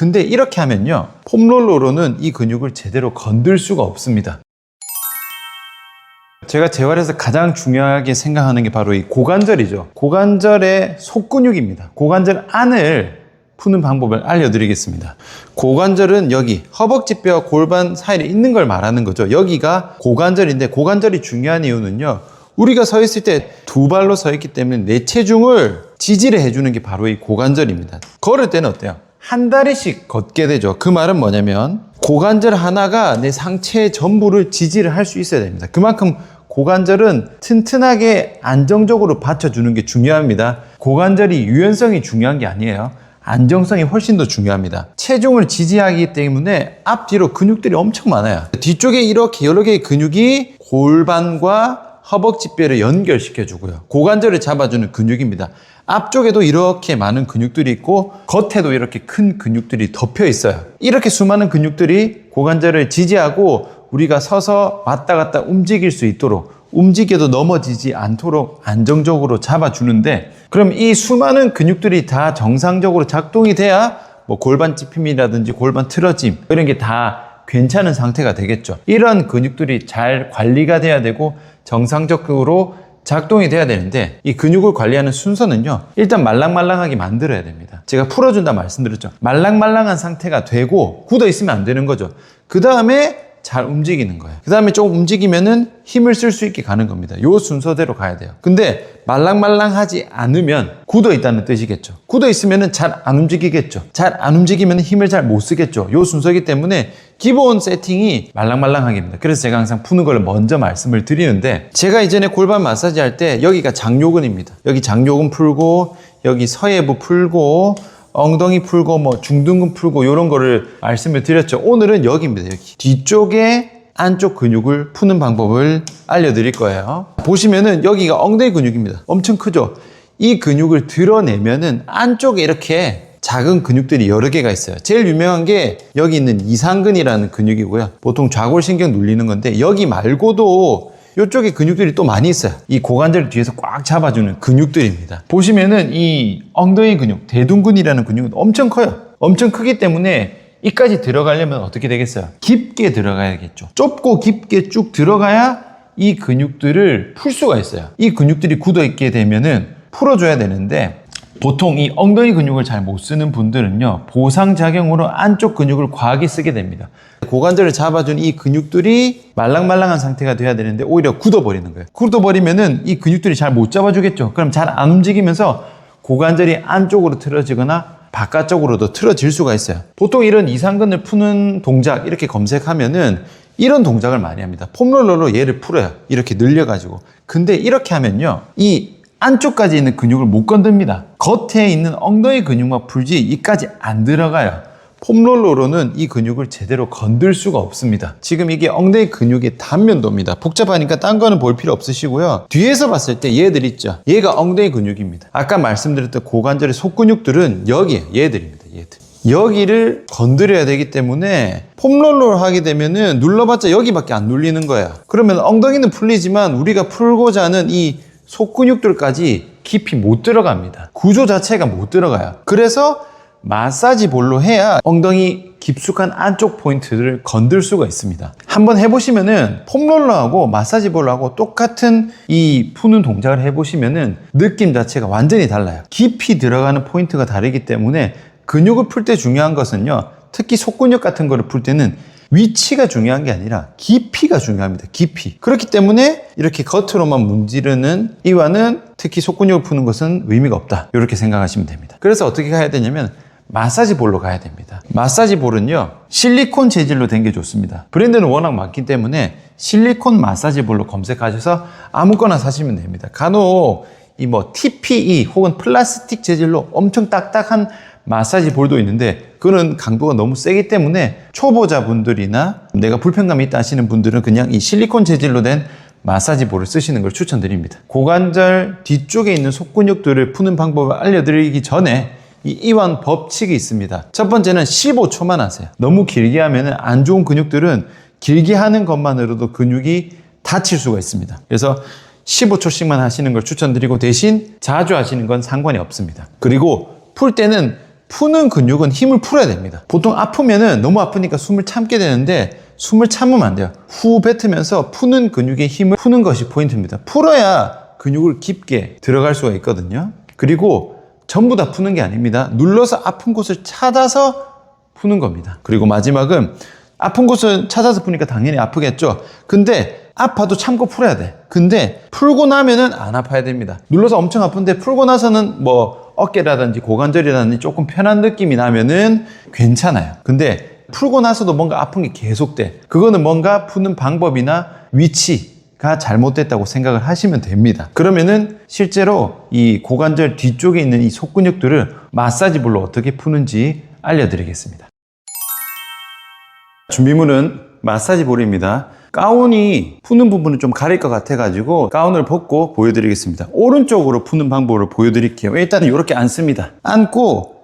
근데 이렇게 하면요. 폼롤러로는 이 근육을 제대로 건들 수가 없습니다. 제가 재활에서 가장 중요하게 생각하는 게 바로 이 고관절이죠. 고관절의 속근육입니다. 고관절 안을 푸는 방법을 알려드리겠습니다. 고관절은 여기 허벅지뼈와 골반 사이에 있는 걸 말하는 거죠. 여기가 고관절인데 고관절이 중요한 이유는요. 우리가 서 있을 때 두 발로 서 있기 때문에 내 체중을 지지를 해주는 게 바로 이 고관절입니다. 걸을 때는 어때요? 한 다리씩 걷게 되죠. 그 말은 뭐냐면 고관절 하나가 내 상체 전부를 지지를 할 수 있어야 됩니다. 그만큼 고관절은 튼튼하게 안정적으로 받쳐주는 게 중요합니다. 고관절이 유연성이 중요한 게 아니에요. 안정성이 훨씬 더 중요합니다. 체중을 지지하기 때문에 앞뒤로 근육들이 엄청 많아요. 뒤쪽에 이렇게 여러 개의 근육이 골반과 허벅지뼈를 연결시켜 주고요. 고관절을 잡아주는 근육입니다. 앞쪽에도 이렇게 많은 근육들이 있고 겉에도 이렇게 큰 근육들이 덮여 있어요. 이렇게 수많은 근육들이 고관절을 지지하고 우리가 서서 왔다 갔다 움직일 수 있도록 움직여도 넘어지지 않도록 안정적으로 잡아주는데 그럼 이 수많은 근육들이 다 정상적으로 작동이 돼야 뭐 골반 찝힘이라든지 골반 틀어짐 이런 게 다 괜찮은 상태가 되겠죠. 이런 근육들이 잘 관리가 돼야 되고 정상적으로 작동이 돼야 되는데 이 근육을 관리하는 순서는요. 일단 말랑말랑하게 만들어야 됩니다. 제가 풀어준다 말씀드렸죠. 말랑말랑한 상태가 되고 굳어 있으면 안 되는 거죠. 그 다음에 잘 움직이는 거예요. 그 다음에 조금 움직이면은 힘을 쓸 수 있게 가는 겁니다. 요 순서대로 가야 돼요. 근데 말랑말랑하지 않으면 굳어 있다는 뜻이겠죠. 굳어 있으면은 잘 안 움직이겠죠. 잘 안 움직이면 힘을 잘 못 쓰겠죠. 요 순서이기 때문에 기본 세팅이 말랑말랑하게입니다. 그래서 제가 항상 푸는 걸 먼저 말씀을 드리는데 제가 이전에 골반 마사지 할 때 여기가 장요근입니다. 여기 장요근 풀고 여기 서해부 풀고 엉덩이 풀고 뭐 중둔근 풀고 이런 거를 말씀을 드렸죠. 오늘은 여기입니다. 여기 뒤쪽에 안쪽 근육을 푸는 방법을 알려드릴 거예요. 보시면은 여기가 엉덩이 근육입니다. 엄청 크죠. 이 근육을 드러내면은 안쪽에 이렇게 작은 근육들이 여러 개가 있어요. 제일 유명한 게 여기 있는 이상근이라는 근육이고요. 보통 좌골신경 눌리는 건데 여기 말고도 이쪽에 근육들이 또 많이 있어요. 이 고관절 뒤에서 꽉 잡아주는 근육들입니다. 보시면은 이 엉덩이 근육, 대둔근이라는 근육은 엄청 커요. 엄청 크기 때문에 이까지 들어가려면 어떻게 되겠어요? 깊게 들어가야겠죠. 좁고 깊게 쭉 들어가야 이 근육들을 풀 수가 있어요. 이 근육들이 굳어 있게 되면은 풀어줘야 되는데 보통 이 엉덩이 근육을 잘 못 쓰는 분들은요, 보상 작용으로 안쪽 근육을 과하게 쓰게 됩니다. 고관절을 잡아준 이 근육들이 말랑말랑한 상태가 돼야 되는데 오히려 굳어버리는 거예요. 굳어버리면은 이 근육들이 잘 못 잡아주겠죠. 그럼 잘 안 움직이면서 고관절이 안쪽으로 틀어지거나 바깥쪽으로도 틀어질 수가 있어요. 보통 이런 이상근을 푸는 동작 이렇게 검색하면은 이런 동작을 많이 합니다. 폼롤러로 얘를 풀어요. 이렇게 늘려가지고. 근데 이렇게 하면요. 이 안쪽까지 있는 근육을 못 건듭니다. 겉에 있는 엉덩이 근육만 풀지 이까지 안 들어가요. 폼롤러로는 이 근육을 제대로 건들 수가 없습니다. 지금 이게 엉덩이 근육의 단면도입니다. 복잡하니까 딴 거는 볼 필요 없으시고요. 뒤에서 봤을 때 얘들 있죠. 얘가 엉덩이 근육입니다. 아까 말씀드렸던 고관절의 속근육들은 여기에 얘들입니다. 얘들. 여기를 건드려야 되기 때문에 폼롤러를 하게 되면은 눌러봤자 여기밖에 안 눌리는 거야. 그러면 엉덩이는 풀리지만 우리가 풀고자 하는 이 속근육들까지 깊이 못 들어갑니다. 구조 자체가 못 들어가요. 그래서 마사지 볼로 해야 엉덩이 깊숙한 안쪽 포인트를 건들 수가 있습니다. 한번 해보시면은 폼롤러하고 마사지 볼하고 똑같은 이 푸는 동작을 해보시면은 느낌 자체가 완전히 달라요. 깊이 들어가는 포인트가 다르기 때문에 근육을 풀 때 중요한 것은요. 특히 속근육 같은 거를 풀 때는 위치가 중요한 게 아니라 깊이가 중요합니다. 깊이. 그렇기 때문에 이렇게 겉으로만 문지르는 이와는 특히 속근육을 푸는 것은 의미가 없다. 이렇게 생각하시면 됩니다. 그래서 어떻게 가야 되냐면 마사지 볼로 가야 됩니다. 마사지 볼은요, 실리콘 재질로 된 게 좋습니다. 브랜드는 워낙 많기 때문에 실리콘 마사지 볼로 검색하셔서 아무거나 사시면 됩니다. 간혹 이 뭐 TPE 혹은 플라스틱 재질로 엄청 딱딱한 마사지 볼도 있는데 그거는 강도가 너무 세기 때문에 초보자분들이나 내가 불편감이 있다 하시는 분들은 그냥 이 실리콘 재질로 된 마사지 볼을 쓰시는 걸 추천드립니다. 고관절 뒤쪽에 있는 속근육들을 푸는 방법을 알려드리기 전에 이 이완 법칙이 있습니다. 첫 번째는 15초만 하세요. 너무 길게 하면 안 좋은 근육들은 길게 하는 것만으로도 근육이 다칠 수가 있습니다. 그래서 15초씩만 하시는 걸 추천드리고 대신 자주 하시는 건 상관이 없습니다. 그리고 풀 때는 푸는 근육은 힘을 풀어야 됩니다. 보통 아프면은 너무 아프니까 숨을 참게 되는데 숨을 참으면 안 돼요. 후 뱉으면서 푸는 근육의 힘을 푸는 것이 포인트입니다. 풀어야 근육을 깊게 들어갈 수가 있거든요. 그리고 전부 다 푸는 게 아닙니다. 눌러서 아픈 곳을 찾아서 푸는 겁니다. 그리고 마지막은 아픈 곳을 찾아서 푸니까 당연히 아프겠죠. 근데 아파도 참고 풀어야 돼. 근데 풀고 나면은 안 아파야 됩니다. 눌러서 엄청 아픈데 풀고 나서는 뭐 어깨라든지 고관절이라든지 조금 편한 느낌이 나면은 괜찮아요. 근데 풀고 나서도 뭔가 아픈 게 계속돼. 그거는 뭔가 푸는 방법이나 위치가 잘못됐다고 생각을 하시면 됩니다. 그러면은 실제로 이 고관절 뒤쪽에 있는 이 속근육들을 마사지볼로 어떻게 푸는지 알려드리겠습니다. 준비물은 마사지 볼입니다. 가운이 푸는 부분을 좀 가릴 것 같아가지고 가운을 벗고 보여드리겠습니다. 오른쪽으로 푸는 방법을 보여드릴게요. 일단은 이렇게 앉습니다. 앉고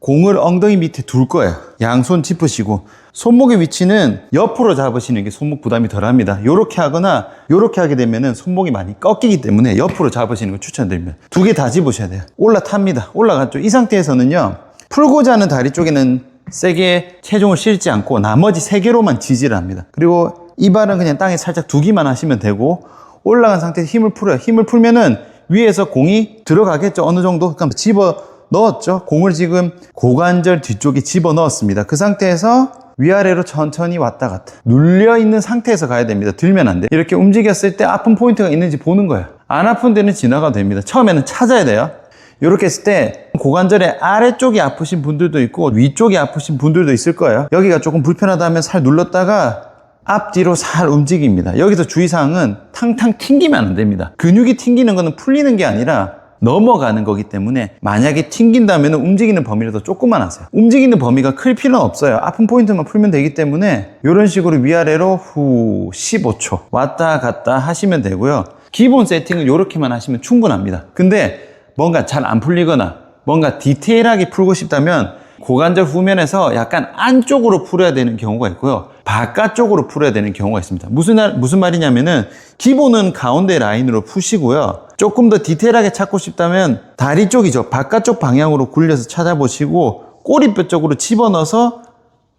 공을 엉덩이 밑에 둘 거예요. 양손 짚으시고 손목의 위치는 옆으로 잡으시는 게 손목 부담이 덜합니다. 이렇게 하거나 이렇게 하게 되면은 손목이 많이 꺾이기 때문에 옆으로 잡으시는 걸 추천드립니다. 두 개 다 집으셔야 돼요. 올라탑니다. 올라갔죠. 이 상태에서는요. 풀고자 하는 다리 쪽에는 세게 체중을 실지 않고 나머지 세 개로만 지지를 합니다. 그리고 이 발은 그냥 땅에 살짝 두기만 하시면 되고 올라간 상태에서 힘을 풀어요. 힘을 풀면은 위에서 공이 들어가겠죠. 어느 정도. 그럼 집어 넣었죠. 공을 지금 고관절 뒤쪽에 집어 넣었습니다. 그 상태에서 위아래로 천천히 왔다 갔다 눌려 있는 상태에서 가야 됩니다. 들면 안 돼. 이렇게 움직였을 때 아픈 포인트가 있는지 보는 거예요. 안 아픈 데는 지나가도 됩니다. 처음에는 찾아야 돼요. 이렇게 했을 때 고관절의 아래쪽이 아프신 분들도 있고 위쪽이 아프신 분들도 있을 거예요. 여기가 조금 불편하다 하면 살 눌렀다가 앞뒤로 살 움직입니다. 여기서 주의사항은 탕탕 튕기면 안 됩니다. 근육이 튕기는 거는 풀리는 게 아니라 넘어가는 거기 때문에 만약에 튕긴다면 움직이는 범위를 더 조금만 하세요. 움직이는 범위가 클 필요는 없어요. 아픈 포인트만 풀면 되기 때문에 이런 식으로 위아래로 후 15초 왔다 갔다 하시면 되고요. 기본 세팅은 이렇게만 하시면 충분합니다. 근데 뭔가 잘 안 풀리거나 뭔가 디테일하게 풀고 싶다면 고관절 후면에서 약간 안쪽으로 풀어야 되는 경우가 있고요. 바깥쪽으로 풀어야 되는 경우가 있습니다. 무슨, 말- 무슨 말이냐면은 기본은 가운데 라인으로 푸시고요. 조금 더 디테일하게 찾고 싶다면 다리 쪽이죠. 바깥쪽 방향으로 굴려서 찾아보시고 꼬리뼈 쪽으로 집어넣어서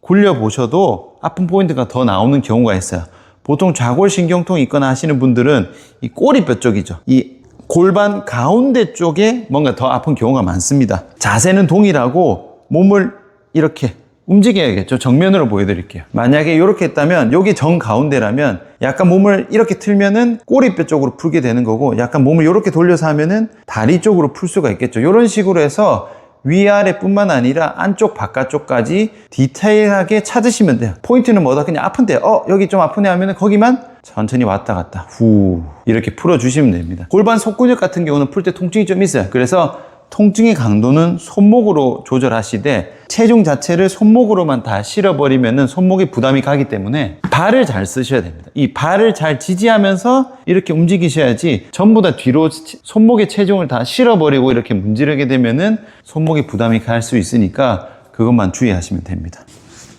굴려보셔도 아픈 포인트가 더 나오는 경우가 있어요. 보통 좌골신경통이 있거나 하시는 분들은 이 꼬리뼈 쪽이죠. 이 골반 가운데 쪽에 뭔가 더 아픈 경우가 많습니다. 자세는 동일하고 몸을 이렇게 움직여야겠죠. 정면으로 보여드릴게요. 만약에 이렇게 했다면 여기 정 가운데라면 약간 몸을 이렇게 틀면은 꼬리뼈 쪽으로 풀게 되는 거고 약간 몸을 이렇게 돌려서 하면은 다리 쪽으로 풀 수가 있겠죠. 이런 식으로 해서 위아래뿐만 아니라 안쪽 바깥쪽까지 디테일하게 찾으시면 돼요. 포인트는 뭐다? 그냥 아픈데 어 여기 좀 아프네 하면 은 거기만 천천히 왔다 갔다 후 이렇게 풀어주시면 됩니다. 골반 속근육 같은 경우는 풀 때 통증이 좀 있어요. 그래서 통증의 강도는 손목으로 조절하시되 체중 자체를 손목으로만 다 실어버리면 손목에 부담이 가기 때문에 발을 잘 쓰셔야 됩니다. 이 발을 잘 지지하면서 이렇게 움직이셔야지 전부 다 뒤로 치- 손목에 체중을 다 실어버리고 이렇게 문지르게 되면은 손목에 부담이 갈 수 있으니까 그것만 주의하시면 됩니다.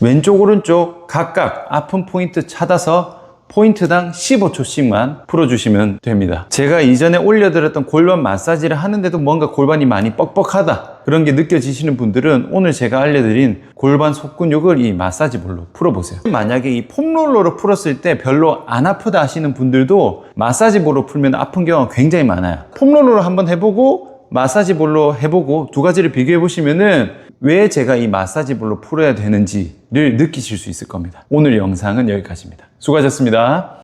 왼쪽 오른쪽 각각 아픈 포인트 찾아서 포인트당 15초씩만 풀어주시면 됩니다. 제가 이전에 올려드렸던 골반 마사지를 하는데도 뭔가 골반이 많이 뻑뻑하다 그런 게 느껴지시는 분들은 오늘 제가 알려드린 골반 속근육을 이 마사지볼로 풀어보세요. 만약에 이 폼롤러로 풀었을 때 별로 안 아프다 하시는 분들도 마사지볼로 풀면 아픈 경우가 굉장히 많아요. 폼롤러로 한번 해보고 마사지볼로 해보고 두 가지를 비교해 보시면은 왜 제가 이 마사지볼로 풀어야 되는지를 느끼실 수 있을 겁니다. 오늘 영상은 여기까지입니다. 수고하셨습니다.